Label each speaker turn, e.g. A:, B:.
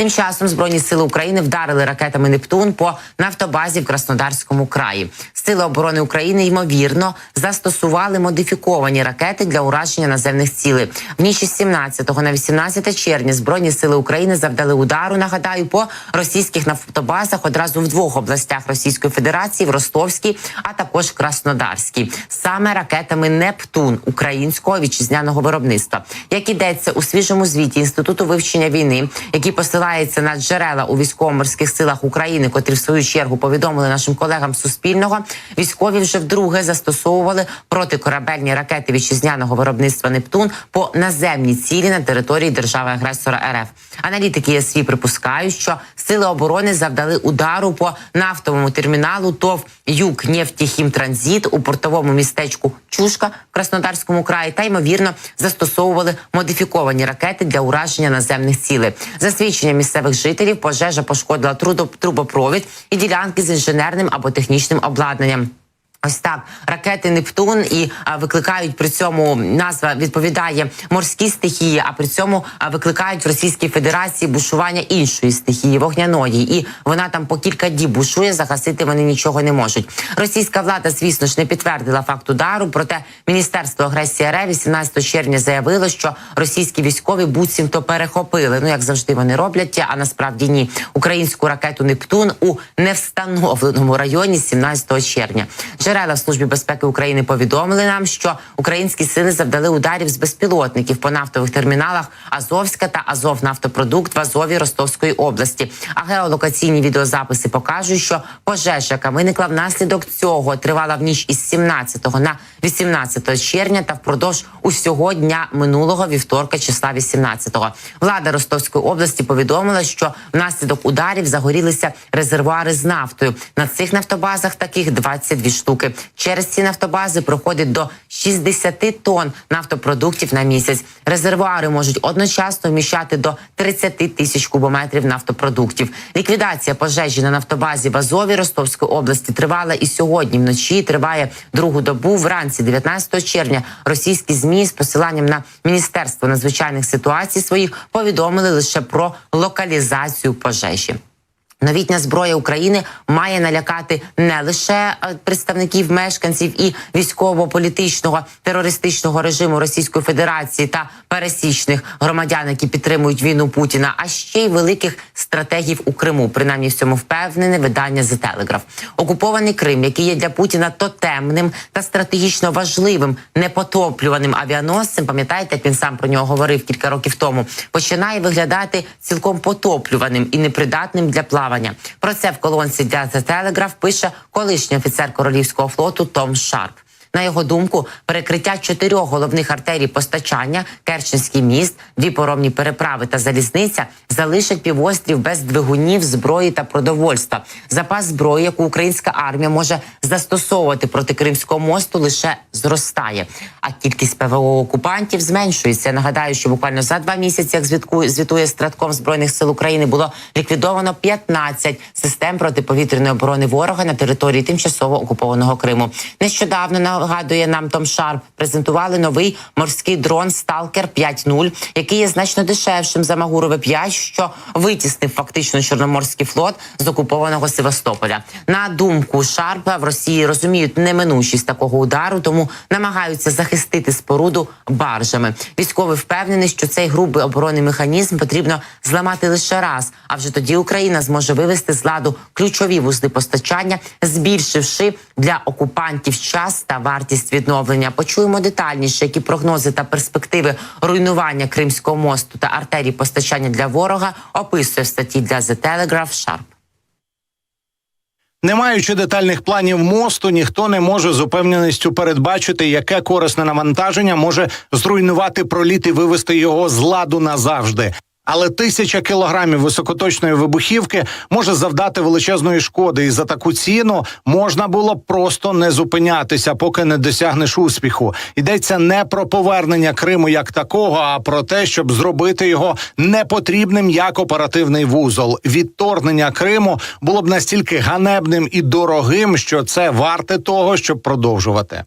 A: Тим часом збройні сили України вдарили ракетами Нептун по нафтобазі в Краснодарському краї. Сили оборони України ймовірно застосували модифіковані ракети для ураження наземних цілей. В ніч із 17 на 18 червня збройні сили України завдали удару. Нагадаю, по російських нафтобазах одразу в двох областях Російської Федерації в Ростовській, а також Краснодарській, саме ракетами Нептун українського вітчизняного виробництва. Як ідеться у свіжому звіті інституту вивчення війни, який посилається на джерела у військово-морських силах України, котрі в свою чергу повідомили нашим колегам Суспільного, військові вже вдруге застосовували протикорабельні ракети вітчизняного виробництва Нептун по наземній цілі на території держави-агресора РФ. Аналітики ЄСВІ припускають, що сили оборони завдали удару по нафтовому терміналу ТОВ «Югнефтехімтранзит» у портовому містечку Чушка в Краснодарському краї та ймовірно застосовували модифіковані ракети для ураження наземних цілей. За свідченням місцевих жителів, пожежа пошкодила трубопровід і ділянки з інженерним або технічним обладнанням. Ось так ракети Нептун і а, викликають при цьому назва відповідає морській стихії, а при цьому а, викликають в Російській Федерації бушування іншої стихії вогняної, і вона там по кілька діб бушує. Загасити вони нічого не можуть. Російська влада, звісно ж, не підтвердила факт удару. Проте міністерство агресії РФ 18 червня заявило, що російські військові буцімто перехопили. Ну як завжди вони роблять, а насправді ні. Українську ракету Нептун у невстановленому районі 17 червня. Джерела в службі безпеки України повідомили нам, що українські сили завдали ударів з безпілотників по нафтових терміналах Азовська та Азовнафтопродукт в Азові Ростовської області. А геолокаційні відеозаписи покажуть, що пожежа, яка виникла внаслідок цього, тривала в ніч із 17 на 18 червня та впродовж усього дня минулого вівторка, числа 18-го. Влада Ростовської області повідомила, що внаслідок ударів загорілися резервуари з нафтою. На цих нафтобазах таких 22 штуки. Через ці нафтобази проходить до 60 тонн нафтопродуктів на місяць. Резервуари можуть одночасно вміщати до 30 тисяч кубометрів нафтопродуктів. Ліквідація пожежі на нафтобазі в Азові Ростовської області тривала і сьогодні вночі. Триває другу добу. Вранці 19 червня російські змі з посиланням на міністерство надзвичайних ситуацій своїх повідомили лише про локалізацію пожежі. Новітня зброя України має налякати не лише е, представників мешканців і військово-політичного терористичного режиму Російської Федерації та пересічних громадян, які підтримують війну Путіна, а ще й великих стратегів у Криму. Принаймні в цьому впевнене видання The Telegraph. Окупований Крим, який є для Путіна тотемним та стратегічно важливим, непотоплюваним авіаносцем. Пам'ятаєте, як він сам про нього говорив кілька років тому. Починає виглядати цілком потоплюваним і непридатним для плавання. Про це в колонці для The Telegraph пише колишній офіцер королівського флоту Том Шарп. На його думку, перекриття чотирьох головних артерій постачання, Керченський міст, дві поромні переправи та залізниця залишать півострів без двигунів, зброї та продовольства. Запас зброї, яку українська армія може застосовувати проти Кримського мосту, лише зростає. А кількість ПВО окупантів зменшується. Нагадаю, що буквально за два місяці, як звідкує звітує стратком збройних сил України, було ліквідовано 15 систем протиповітряної оборони ворога на території тимчасово окупованого Криму. Нещодавно нагадує нам Том Шарп, презентували новий морський дрон Сталкер 5.0, який є значно дешевшим за Магурове 5, що витіснив фактично чорноморський флот з окупованого Севастополя. На думку Шарпа в Росії розуміють неминучість такого удару, тому намагаються захистити споруду баржами. Військовий впевнений, що цей грубий оборонний механізм потрібно зламати лише раз. А вже тоді Україна зможе вивести з ладу ключові вузли постачання, збільшивши для окупантів час та вартість відновлення. Почуємо детальніше, які прогнози та перспективи руйнування Кримського мосту та артерій постачання для ворога описує в статті для The Telegraph Шарп.
B: Не маючи детальних планів мосту, ніхто не може з упевненістю передбачити, яке корисне навантаження може зруйнувати проліт і вивести його з ладу назавжди. Але тисяча кілограмів високоточної вибухівки може завдати величезної шкоди, і за таку ціну можна було просто не зупинятися, поки не досягнеш успіху. Йдеться не про повернення Криму як такого, а про те, щоб зробити його непотрібним як оперативний вузол. Відторгнення Криму було б настільки ганебним і дорогим, що це варте того, щоб продовжувати.